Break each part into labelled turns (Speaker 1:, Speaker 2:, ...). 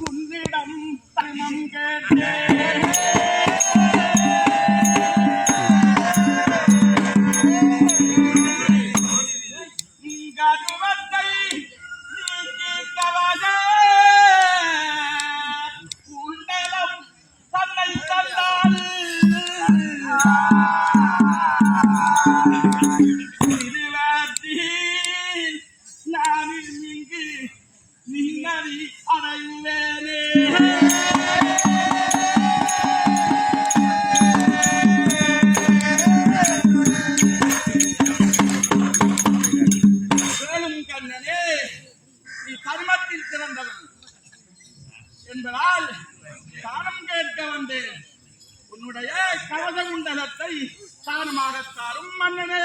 Speaker 1: உன்னிடம் தனம் கேட்டே என்பதால் தானம் கேட்க வந்தேன். உன்னுடைய கவச குண்டலத்தை தானமாகத்தாரும் மன்னனே.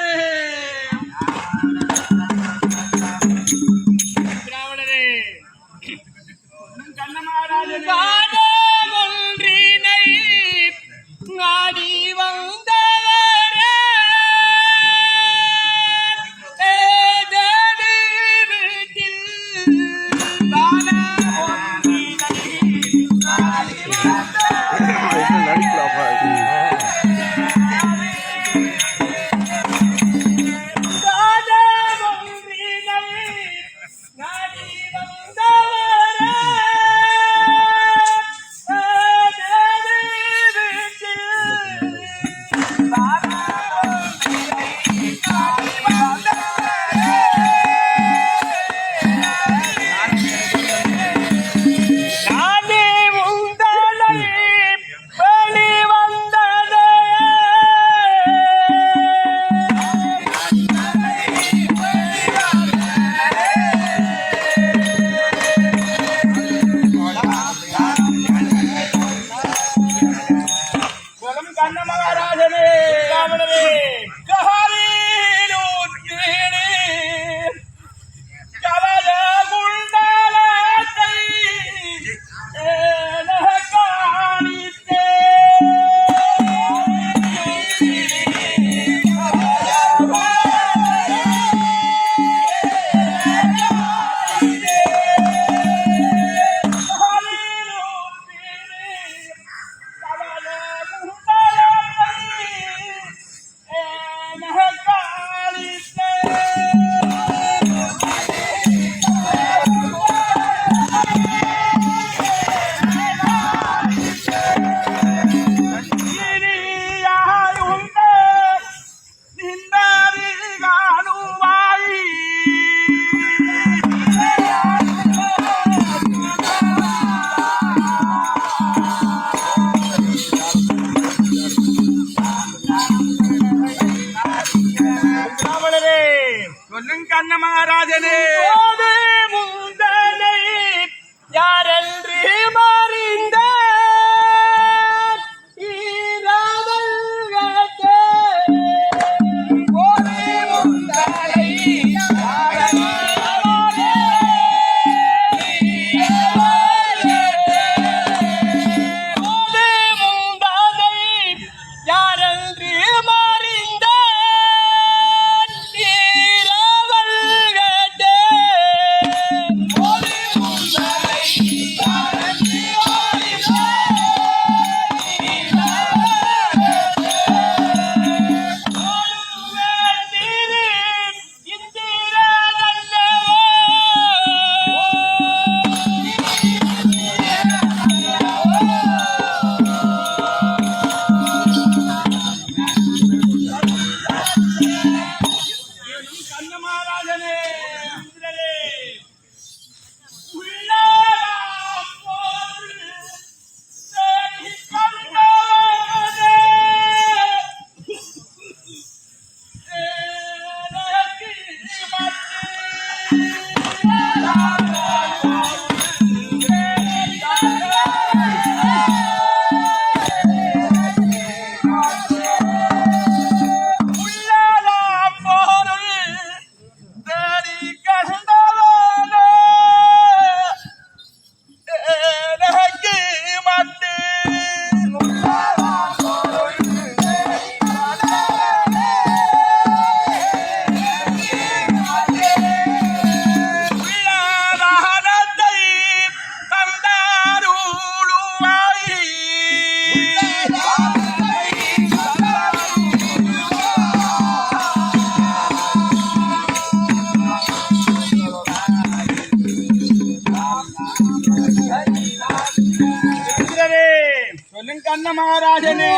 Speaker 1: மகாராஜனே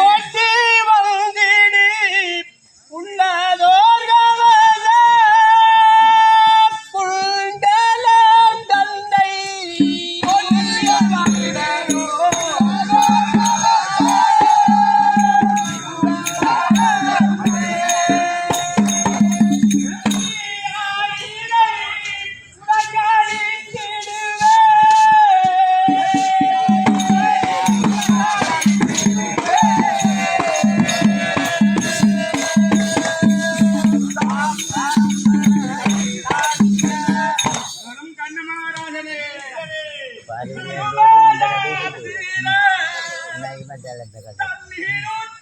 Speaker 1: Nah, ini Tak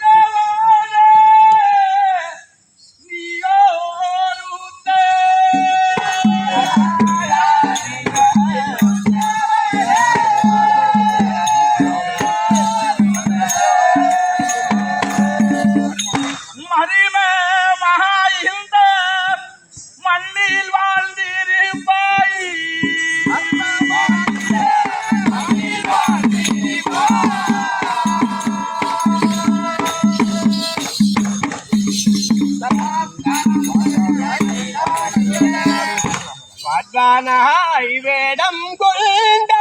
Speaker 2: பத்மனாய் வேடம் கொண்ட